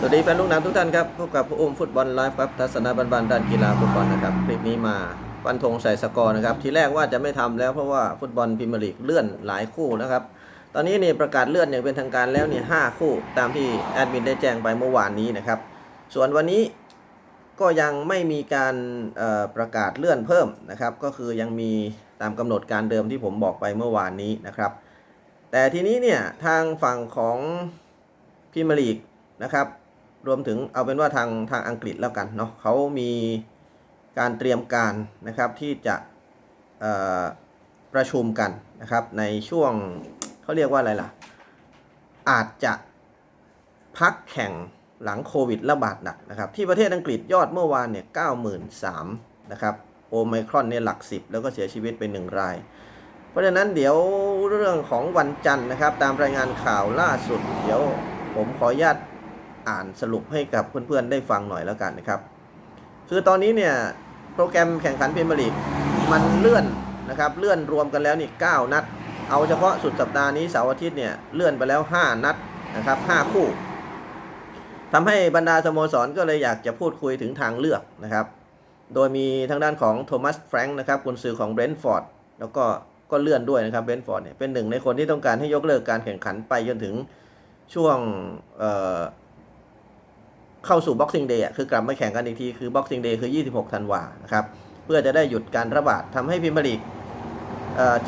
สวัสดีแฟนลูกหนังทุกท่านครับ พบกับผู้อุ้มฟุตบอลไลฟ์ครับทัศนะบันๆด้านกีฬาฟุตบอลนะครับ คลิปนี้มาฟันธงใส่สกอร์นะครับ ทีแรกว่าจะไม่ทำแล้วเพราะว่าฟุตบอลพรีเมียร์ลีกเลื่อนหลายคู่นะครับ ตอนนี้นี่ประกาศเลื่อนอย่างเป็นทางการแล้วเนี่ยห้าคู่ตามที่แอดมินได้แจ้งไปเมื่อวานนี้นะครับ ส่วนวันนี้ก็ยังไม่มีการประกาศเลื่อนเพิ่มนะครับ ก็คือยังมีตามกำหนดการเดิมที่ผมบอกไปเมื่อวานนี้นะครับ แต่ทีนี้เนี่ยทางฝั่งของพรีเมียร์ลีกนะครับ รวมถึงเอาเป็นว่าทางทางอังกฤษแล้วกันเนาะเขามีการเตรียมการนะครับที่จะประชุมกันนะครับในช่วงเขาเรียกว่าอะไรล่ะ อาจจะพักแข่งหลังโควิดระบาดหนักนะครับ ที่ประเทศอังกฤษยอดเมื่อวานเนี่ยเก้าหมื่นสามนะครับโอไมครอนเนี่ยหลักสิบแล้วก็เสียชีวิตไปหนึ่งราย เพราะฉะนั้นเดี๋ยวเรื่องของวันจันทร์นะครับ ตามรายงานข่าวล่าสุด เดี๋ยวผมขออนุญาต อ่านสรุปให้กับเพื่อนๆได้ฟังหน่อยแล้วกันนะครับคือตอนนี้เนี่ยโปรแกรมแข่งขันพรีเมียร์ลีกมันเลื่อนนะครับเลื่อนรวมกันแล้วนี่9นัด เอาเฉพาะสุดสัปดาห์นี้เสาร์อาทิตย์เนี่ยเลื่อนไปแล้ว 5 นัดนะครับ5คู่ทำให้บรรดาสโมสรก็เลยอยากจะพูดคุยถึงทางเลือกนะครับ โดยมีทางด้านของโทมัสแฟรงค์นะครับกุนซือของเบรนท์ฟอร์ดแล้วก็ก็เลื่อนด้วยนะครับเบรนท์ฟอร์ดเนี่ยเป็นหนึ่งในคนที่ต้องการให้ยกเลิกการแข่งขันไปจนถึงช่วง เข้าสู่ Boxing Day อะคือกลับมาแข่งกันอีกทีคือ Boxing Day คือ 26 ธันวานะครับ เพื่อจะได้หยุดการระบาดทำให้พิมพ์ลีก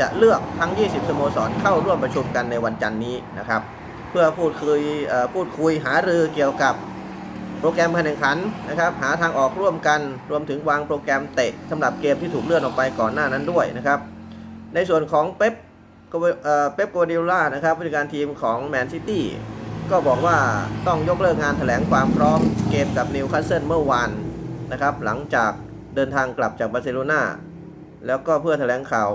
จะเลือกทั้ง 20 สโมสรเข้าร่วมประชุมกันในวันจันทร์นี้นะครับ เพื่อพูดคุยพูดคุยหารือเกี่ยวกับโปรแกรมการแข่งขันนะครับ หาทางออกร่วมกันรวมถึงวางโปรแกรมเตะสำหรับเกมที่ถูกเลื่อนออกไปก่อนหน้านั้นด้วยนะครับ ในส่วนของเป๊ปเป๊ปโกวดิล่านะครับผู้จัดการทีมของแมนซิตี้ ก็บอกว่าต้องยกเลิกงานแถลงความพร้อมเกมกับนิวคาสเซิลเมื่อวานนะครับ หลังจากเดินทางกลับจากบาร์เซโลนาแล้วก็เพื่อแถลงข่าว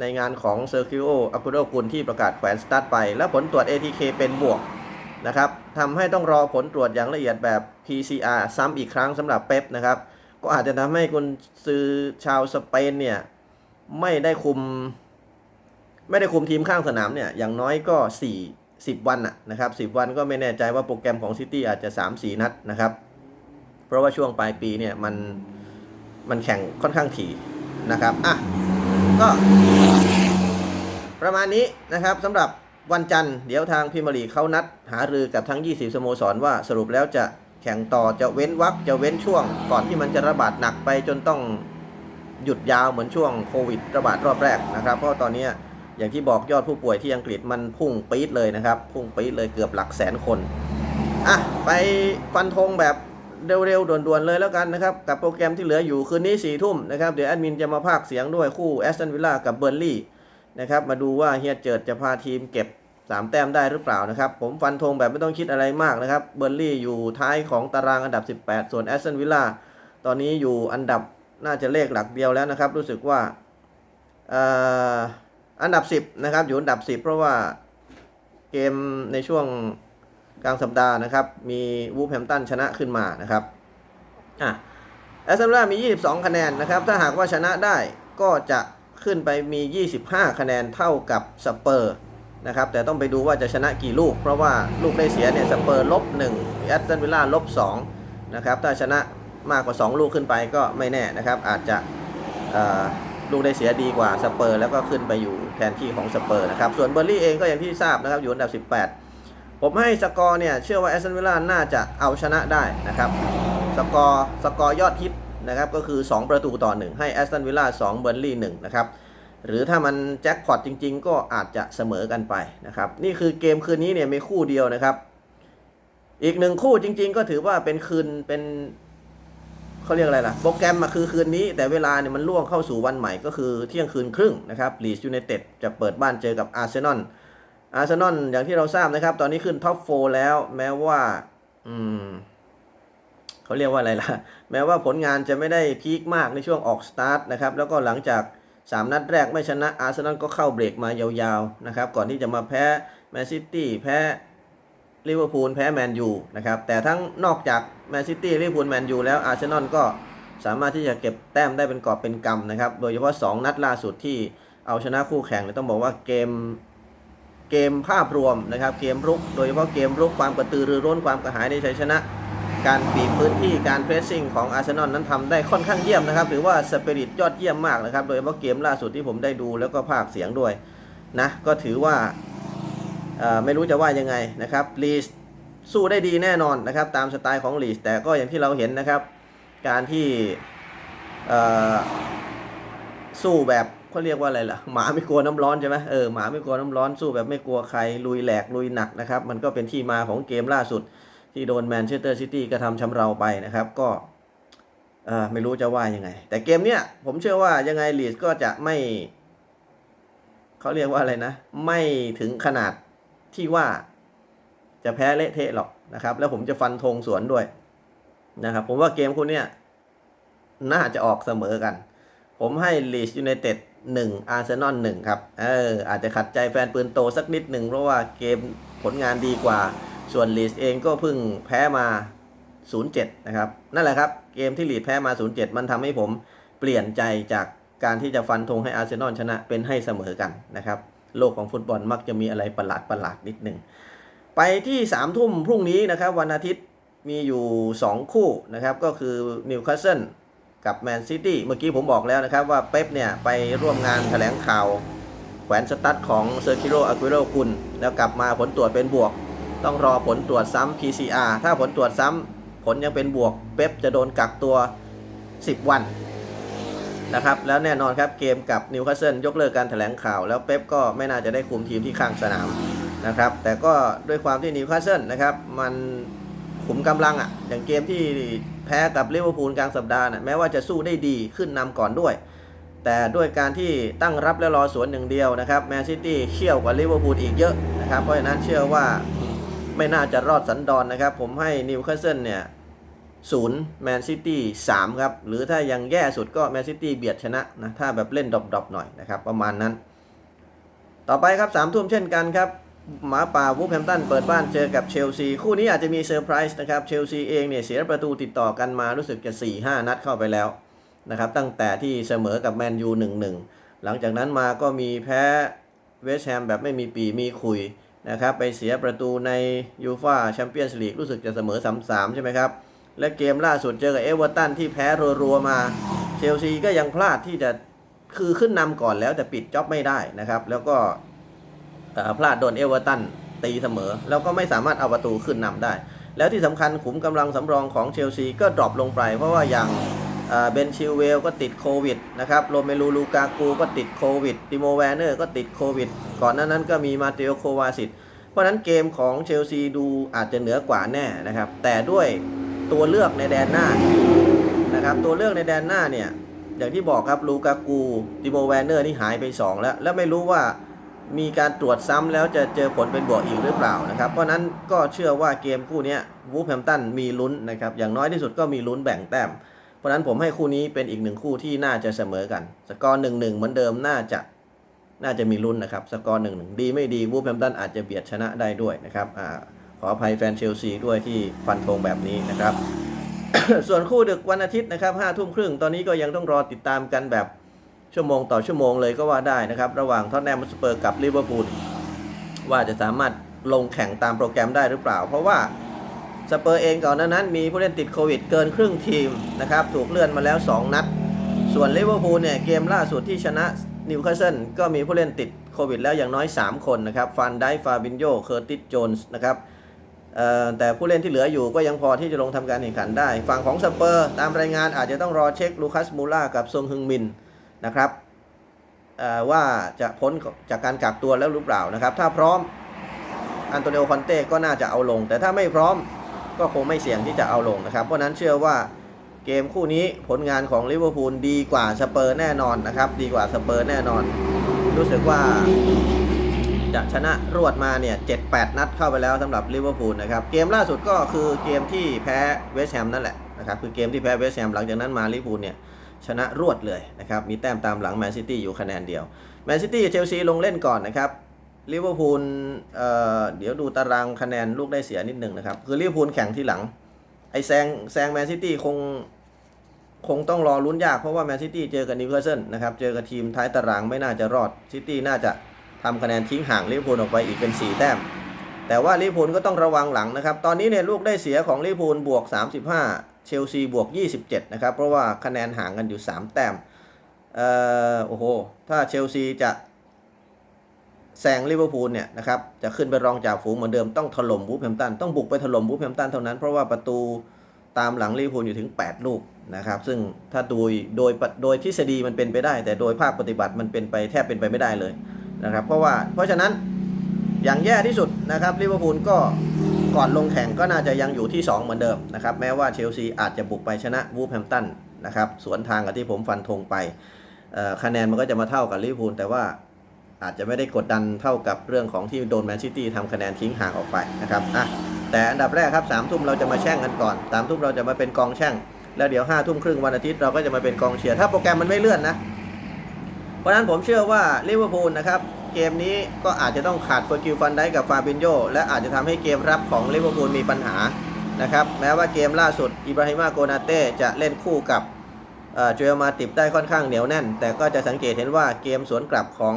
ในงานของเซอร์คิโออากุโดกุลที่ประกาศแขวนสตาร์ทไป และผลตรวจ ATK เป็นบวกนะครับทำให้ต้องรอผลตรวจอย่างละเอียดแบบ PCR ซ้ำอีกครั้งสำหรับเป๊ปนะครับ ก็อาจจะทำให้คุณซื้อชาวสเปนเนี่ยไม่ได้คุม ไม่ได้คุมทีมข้างสนามเนี่ยอย่างน้อยก็ 4 10 วันะนะครับ10 วันก็ไม่แน่ใจว่าโปรแกรมของซิตี้อาจจะ 3-4 นัดนะครับ เพราะว่าช่วงปลายปีเนี่ยมันมันแข่งค่อนข้างถี่นะครับอะก็ประมาณนี้นะครับสำหรับวันจันทร์เดี๋ยวทางพิมรีเขานัดหารือกับทั้ง 20 สโมสรว่าสรุปแล้วจะแข่งต่อจะเว้นวักจะเว้นช่วง ก่อนที่มันจะระบาดหนักไปจนต้องหยุดยาวเหมือนช่วงโควิด ระบาดรอบแรกนะครับ เพราะตอนนี้ อย่างที่บอกยอดผู้ป่วยที่อังกฤษมันพุ่งปี๊ดเลยนะครับ พุ่งปี๊ดเลยเกือบหลักแสนคน อะ ไปฟันธงแบบเร็วๆด่วนๆเลยแล้วกันนะครับ กับโปรแกรมที่เหลืออยู่คืนนี้สี่ทุ่มนะครับ เดี๋ยวแอดมินจะมาพากเสียงด้วยคู่แอสตันวิลล่ากับเบอร์ลี่นะครับ มาดูว่าเฮียเจิดจะพาทีมเก็บ 3 แต้มได้หรือเปล่านะครับ ผมฟันธงแบบไม่ต้องคิดอะไรมากนะครับเบอร์ลี่อยู่ท้ายของตารางอันดับ 18 ส่วนแอสตันวิลล่าตอนนี้อยู่อันดับน่าจะเลขหลักเดียวแล้วนะครับ รู้สึกว่าเอ่อ อันดับ 10 นะครับ อยู่อันดับ 10 เพราะว่าเกมในช่วงกลางสัปดาห์นะครับ มีวูฟแฮมตันชนะขึ้นมานะครับอะแอสตันวิลล่ามี 22 คะแนนนะครับ ถ้าหากว่าชนะได้ก็จะขึ้นไปมี 25 คะแนนเท่ากับสเปอร์นะครับ แต่ต้องไปดูว่าจะชนะกี่ลูก เพราะว่าลูกได้เสียเนี่ยสเปอร์ลบ1แอสตันวิลล่าลบ2นะครับ ถ้าชนะมากกว่า 2 ลูกขึ้นไปก็ไม่แน่นะครับ อาจจะ ลูกได้เสียดีกว่าสเปอร์ แล้วก็ขึ้นไปอยู่แทนที่ของสเปอร์นะครับ ส่วนเบอร์ลี่เองก็อย่างที่ทราบนะครับ อยู่อันดับ 18 ผมให้สกอร์เนี่ย เชื่อว่าแอสตันวิลล่าน่าจะเอาชนะได้นะครับ สกอร์สกอร์ยอดฮิตนะครับ ก็คือ 2 ประตูต่อ 1 ให้แอสตันวิลล่า2เบอร์ลี่1นะครับ หรือถ้ามันแจ็คพอตจริง ๆ ก็อาจจะเสมอกันไปนะครับ นี่คือเกมคืนนี้เนี่ยมีคู่เดียวนะครับ อีกหนึ่งคู่จริง ๆ ก็ถือว่าเป็นคืนเป็น เขาเรียกอะไรล่ะ โปรแกรมมาคือคืนนี้ แต่เวลาเนี่ยมันล่วงเข้าสู่วันใหม่ก็คือเที่ยงคืนครึ่งนะครับลีสยูไนเต็ดจะเปิดบ้านเจอกับอาร์เซนอลอาร์เซนอลอย่างที่เราทราบนะครับ ตอนนี้ขึ้นท็อปโฟแล้ว แม้ว่าอืมเขาเรียกว่าอะไรล่ะ แม้ว่าผลงานจะไม่ได้พีคมากในช่วงออกสตาร์ทนะครับ แล้วก็หลังจาก 3 นัดแรกไม่ชนะอาร์เซนอลก็เข้าเบรกมายาวๆนะครับ ก่อนที่จะมาแพ้แมนซิตี้แพ้ ลิเวอร์พูลแพ้แมนยูนะครับแต่ทั้งนอกจากแมนซิตี้ลิเวอร์พูลแมนยูแล้วอาร์เซนอลก็สามารถที่จะเก็บแต้มได้เป็นกอบเป็นกำนะครับ โดยเฉพาะ 2 นัดล่าสุดที่เอาชนะคู่แข่งเนี่ยต้องบอกว่าเกมเกมภาพรวมนะครับ เกมรุก โดยเฉพาะเกมรุกความกระตือรือร้นความกระหายในชัยชนะ การปีพื้นที่การเพรสซิ่งของอาร์เซนอลนั้นทำได้ค่อนข้างเยี่ยมนะครับถือว่าสปิริตยอดเยี่ยมมากนะครับ โดยเฉพาะเกมล่าสุดที่ผมได้ดูแล้วก็ภาคเสียงด้วยนะก็ถือว่า ไม่รู้จะว่ายังไงนะครับลีสสู้ได้ดีแน่นอนนะครับตามสไตล์ของลีสแต่ก็อย่างที่เราเห็นนะครับ การที่สู้แบบเขาเรียกว่าอะไรล่ะหมาไม่กลัวน้ำร้อนใช่ไหมเออหมาไม่กลัวน้ำร้อนสู้แบบไม่กลัวใครลุยแหลกลุยหนักนะครับ มันก็เป็นที่มาของเกมล่าสุด ที่โดนแมนเชสเตอร์ซิตี้กระทำชำเราไปนะครับก็ไม่รู้จะว่ายังไง แต่เกมเนี้ยผมเชื่อว่ายังไงลีดก็จะไม่เขาเรียกว่าอะไรนะ ไม่ถึงขนาด ที่ว่าจะแพ้เละเทะหรอกนะครับ แล้วผมจะฟันธงสวนด้วยนะครับ ผมว่าเกมคู่เนี้ยน่าจะออกเสมอกัน ผมให้ลีดยูไนเต็ดหนึ่งอาร์เซนอลหนึ่งครับ เออ อาจจะขัดใจแฟนปืนโตสักนิดหนึ่งเพราะว่าเกมผลงานดีกว่า ส่วนลีดเองก็เพิ่งแพ้มา 0-7 นะครับ นั่นแหละครับ เกมที่ลีดแพ้มา 0-7 มันทำให้ผมเปลี่ยนใจจากการที่จะฟันธงให้อาร์เซนอลชนะเป็นให้เสมอกันนะครับ โลกของฟุตบอลมักจะมีอะไรประหลาดประหลาดนิดหนึ่ง ไปที่3ามทุ่มพรุ่งนี้นะครับ วันอาทิตย์มีอยู่ 2 คู่นะครับ ก็คือนิวคาสเซิลกับแมนซิตี้เมื่อกี้ผมบอกแล้วนะครับว่าเป๊ปเนี่ยไปร่วมงานแถลงข่าวแขวนสตั๊ดของเซอร์คิโรอากิโรกุลแล้วกลับมาผลตรวจเป็นบวก ต้องรอผลตรวจซ้ำ PCR ถ้าผลตรวจซ้ำผลยังเป็นบวก เป๊ปจะโดนกักตัว 10 วัน นะครับ แล้วแน่นอนครับเกมกับนิวคาสเซิลยกเลิกการแถลงข่าว แล้วเป๊ปก็ไม่น่าจะได้คุมทีมที่ข้างสนามนะครับ แต่ก็ด้วยความที่นิวคาสเซิลนะครับ มันขุมกำลังอะ่ะ อย่างเกมที่แพ้กับลิเวอร์พูลกลางสัปดาห์นะแม้ว่าจะสู้ได้ดีขึ้นนำก่อนด้วย แต่ด้วยการที่ตั้งรับและรอสวนหนึ่งเดียวนะครับแมนซิตี้เขี่ยวกว่าลิเวอร์พูลอีกเยอะนะครับเพราะฉะนั้นเชื่อว่าไม่น่าจะรอดสันดอนนะครับ ผมให้นิวคาสเซิลเนี่ย ศูนย์แมนซิตี้สามครับ หรือถ้ายังแย่สุดก็แมนซิตี้เบียดชนะนะ ถ้าแบบเล่นดรอปๆหน่อยนะครับ ประมาณนั้น ต่อไปครับสามทุ่มเช่นกันครับ หมาป่าวูฟแฮมตันเปิดบ้านเจอกับเชลซี คู่นี้อาจจะมีเซอร์ไพรส์นะครับ เชลซีเองเนี่ยเสียประตูติดต่อกันมารู้สึกจะ 4-5 นัดเข้าไปแล้วนะครับ ตั้งแต่ที่เสมอกับแมนยู1-1 หลังจากนั้นมาก็มีแพ้เวสต์แฮมแบบไม่มีปีมีคุยนะครับ ไปเสียประตูในยูฟาแชมเปี้ยนส์ลีกรู้สึกจะเสมอ3-3ใช่ไหมครับ และเกมล่าสุดเจอกับเอเวอร์ตันที่แพ้รัวๆมาเชลซีก็ยังพลาดที่จะคือขึ้นนำก่อนแล้วแต่ปิดจ็อบไม่ได้นะครับ แล้วก็พลาดโดนเอเวอร์ตันตีเสมอ แล้วก็ไม่สามารถเอาประตูขึ้นนำได้ แล้วที่สำคัญขุมกำลังสำรองของเชลซีก็ดรอปลงไป เพราะว่าอย่างเบนชิลเวลก็ติดโควิดนะครับโรเมลูลูกากูก็ติดโควิดติโมแวนเนอร์ก็ติดโควิด ก่อนหน้านั้นก็มีมาเตโอโควาสิตเพราะนั้นเกมของเชลซีดูอาจจะเหนือกว่าแน่นะครับ แต่ด้วย ตัวเลือกในแดนหน้านะครับตัวเลือกในแดนหน้าเนี่ยอย่างที่บอกครับลูกากูติโมแวนเนอร์นี่หายไปสองแล้ว แล้วไม่รู้ว่ามีการตรวจซ้ำแล้วจะเจอผลเป็นบวกอีกหรือเปล่านะครับ เพราะนั้นก็เชื่อว่าเกมคู่นี้วูฟแฮมตันมีลุ้นนะครับ อย่างน้อยที่สุดก็มีลุ้นแบ่งแต้ม เพราะนั้นผมให้คู่นี้เป็นอีกหนึ่งคู่ที่น่าจะเสมอกัน สกอร์หนึ่งหนึ่งเหมือนเดิมน่าจะน่าจะมีลุ้นนะครับ สกอร์หนึ่งหนึ่งดีไม่ดีวูฟแฮมตันอาจจะเบียดชนะได้ด้วยนะครับอ่า ขออภัยแฟนเชลซีด้วยที่ฟันธงแบบนี้นะครับ ส่วนคู่ดึกวันอาทิตย์นะครับห้าทุ่มครึ่งตอนนี้ก็ยังต้องรอติดตามกันแบบชั่วโมงต่อชั่วโมงเลยก็ว่าได้นะครับ ระหว่างท็อตแนมสเปอร์กับลิเวอร์พูลว่าจะสามารถลงแข่งตามโปรแกรมได้หรือเปล่า เพราะว่าสเปอร์เองก่อนนั้น มีผู้เล่นติดโควิดเกินครึ่งทีมนะครับ ถูกเลื่อนมาแล้ว 2 นัด ส่วนลิเวอร์พูลเนี่ย เกมล่าสุดที่ชนะนิวคาสเซิลก็มีผู้เล่นติดโควิดแล้วอย่างน้อย 3 คนนะครับ ฟันไดฟาบินโยเคอร์ติสโจนส์นะครับ แต่ผู้เล่นที่เหลืออยู่ก็ยังพอที่จะลงทำการแข่งขันได้ ฝั่งของสเปอร์ตามรายงานอาจจะต้องรอเช็คลูคัสมูล่ากับซงฮึงมินนะครับว่าจะพ้นจากการกักตัวแล้วหรือเปล่านะครับ ถ้าพร้อมอันโตนิโอคอนเต้ก็น่าจะเอาลง แต่ถ้าไม่พร้อมก็คงไม่เสี่ยงที่จะเอาลงนะครับ เพราะนั้นเชื่อว่าเกมคู่นี้ผลงานของลิเวอร์พูลดีกว่าสเปอร์แน่นอนนะครับ ดีกว่าสเปอร์แน่นอน รู้สึกว่า จะชนะรวดมาเนี่ย7-8นัดเข้าไปแล้วสำหรับลิเวอร์พูลนะครับเกมล่าสุดก็คือเกมที่แพ้เวสต์แฮมนั่นแหละนะครับคือเกมที่แพ้เวสต์แฮมหลังจากนั้นมาลิเวอร์พูลเนี่ยชนะรวดเลยนะครับมีแต้มตามหลังแมนซิตี้อยู่คะแนนเดียวแมนซิตี้กับเชลซีลงเล่นก่อนนะครับลิเวอร์พูลเอ่อเดี๋ยวดูตารางคะแนนลูกได้เสียนิดหนึ่งนะครับคือลิเวอร์พูลแข่งที่หลังไอแซงแซงแมนซิตี้คงคงต้องรอลุ้นยากเพราะว่าแมนซิตี้เจอกับนิวคาสเซิลนะครับเจอกับทีมท้ายตารางไม่น่าจะรอดซิตี้น่าจะ ทำคะแนนทิ้งห่างลิเวอร์พูลออกไปอีกเป็น 4 แต้ม แต่ว่าลิเวอร์พูลก็ต้องระวังหลังนะครับ ตอนนี้เนี่ยลูกได้เสียของลิเวอร์พูลบวก 35 เชลซีบวก 27 นะครับ เพราะว่าคะแนนห่างกันอยู่ 3 แต้ม เอ่อ โอ้โห ถ้าเชลซีจะแซงลิเวอร์พูลเนี่ยนะครับ จะขึ้นไปรองจ่าฝูงเหมือนเดิมต้องถล่มวูฟแฮมตัน ต้องบุกไปถล่มวูฟแฮมตันเท่านั้น เพราะว่าประตูตามหลังลิเวอร์พูลอยู่ถึง 8 ลูกนะครับ ซึ่งถ้าโดยโดยโดยทฤษฎีมันเป็นไปได้ แต่โดยภาคปฏิบัติมันเป็นไปแทบเป็นไปไม่ได้เลย นะครับเพราะว่าเพราะฉะนั้นอย่างแย่ที่สุดนะครับลิเวอร์พูลก็ก่อนลงแข่งก็น่าจะยังอยู่ที่ 2 เหมือนเดิมนะครับแม้ว่าเชลซีอาจจะบุกไปชนะวูฟแฮมป์ตันนะครับสวนทางกับที่ผมฟันธงไปคะแนนมันก็จะมาเท่ากับลิเวอร์พูลแต่ว่าอาจจะไม่ได้กดดันเท่ากับเรื่องของที่โดนแมนซิตี้ทำคะแนนทิ้งห่างออกไปนะครับอะแต่อันดับแรกครับสามทุ่มเราจะมาแช่งกันก่อนสามทุ่มเราจะมาเป็นกองแช่ง แล้วเดี๋ยวห้าทุ่มครึ่งวันอาทิตย์เราก็จะมาเป็นกองเชียร์ถ้าโปรแกรมมันไม่เลื่อนนะ ราะฉะนั้นผมเชื่อว่าลิเวอร์พูลนะครับเกมนี้ก็อาจจะต้องขาดเฟอร์กิลฟันได้กับฟาบินโยและอาจจะทำให้เกมรับของลิเวอร์พูลมีปัญหานะครับแม้ว่าเกมล่าสุดอิบราฮิมาโกนาเต้จะเล่นคู่กับเจเอลมาติบได้ค่อนข้างเหนียวแน่น แต่ก็จะสังเกตเห็นว่าเกมสวนกลับของ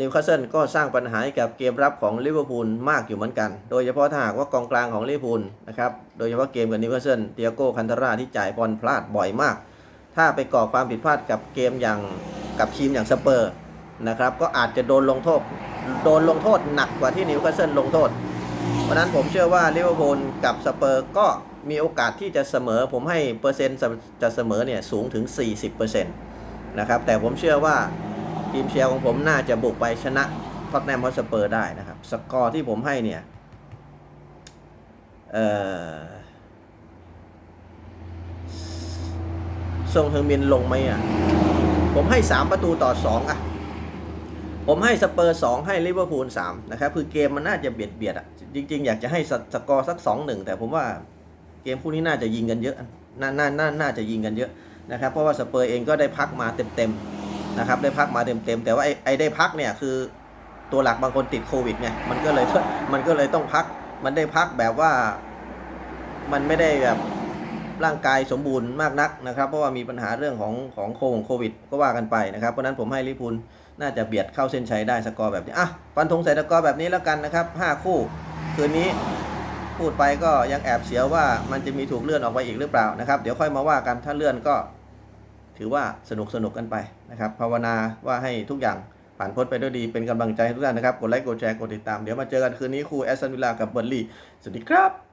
นิวคาสเซิลก็สร้างปัญหาให้กับเกมรับของลิเวอร์พูลมากอยู่เหมือนกัน โดยเฉพาะถ้าหากว่ากองกลางของลิเวอร์พูลนะครับโดยเฉพาะเกมกับนิวคาสเซิลเตียโก้คันทาราที่จ่ายบอลพลาดบ่อยมาก ถ้าไปก่อความผิดพลาดกับเกมอย่าง กับทีมอย่างสเปอร์นะครับก็อาจจะโดนลงโทษโดนลงโทษหนักกว่าที่นิวคาสเซิลลงโทษ เพราะนั้นผมเชื่อว่าลิเวอร์พูลกับสเปอร์ก็มีโอกาสที่จะเสมอ ผมให้เปอร์เซ็นต์จะเสมอเนี่ยสูงถึง 40%นะครับแต่ผมเชื่อว่าทีมเชียร์ของผมน่าจะบุกไปชนะท็อตแนมฮอสเปอร์ได้นะครับ สกอร์ที่ผมให้เนี่ยเออทรงเฮอร์มินลงไหมอะ ผมให้ 3 ประตูต่อ 2 อะ ผมให้สเปอร์ 2 ให้ลิเวอร์พูล3นะครับ คือเกมมันน่าจะเบียดเบียดอะ จริง ๆ อยากจะให้สสกอร์สัก 2-1 แต่ผมว่าเกมคู่นี้น่าจะยิงกันเยอะ น่าน่าน่าน่าจะยิงกันเยอะนะครับ เพราะว่าสเปอร์เองก็ได้พักมาเต็มๆนะครับ ได้พักมาเต็มๆ แต่ว่าไอ้ไอ้ได้พักเนี่ยคือตัวหลักบางคนติดโควิดไง มันก็เลยมันก็เลยต้องพัก มันได้พักแบบว่ามันไม่ได้แบบ ร่างกายสมบูรณ์มากนักนะครับ เพราะว่ามีปัญหาเรื่องของของโควิด ก็ว่ากันไปนะครับ เพราะนั้นผมให้ลิพูลน่าจะเบียดเข้าเส้นชัยได้สกอร์แบบนี้ อะฟันธงใส่สกอร์แบบนี้แล้วกันนะครับ 5 คู่ คืนนี้พูดไปก็ยังแอบเสียวว่ามันจะมีถูกเลื่อนออกไปอีกหรือเปล่านะครับ เดี๋ยวค่อยมาว่ากันถ้าเลื่อนก็ ถือว่าสนุกสนุกกันไปนะครับภาวนาว่าให้ทุกอย่างผ่านพ้นไปด้วยดีเป็นกำลังใจให้ทุกท่านนะครับ กดไลค์กดแชร์กดติดตามเดี๋ยวมาเจอกันคืนนี้ครูแอสตันวิลลากับเบอร์ลี่สวัสดีครับ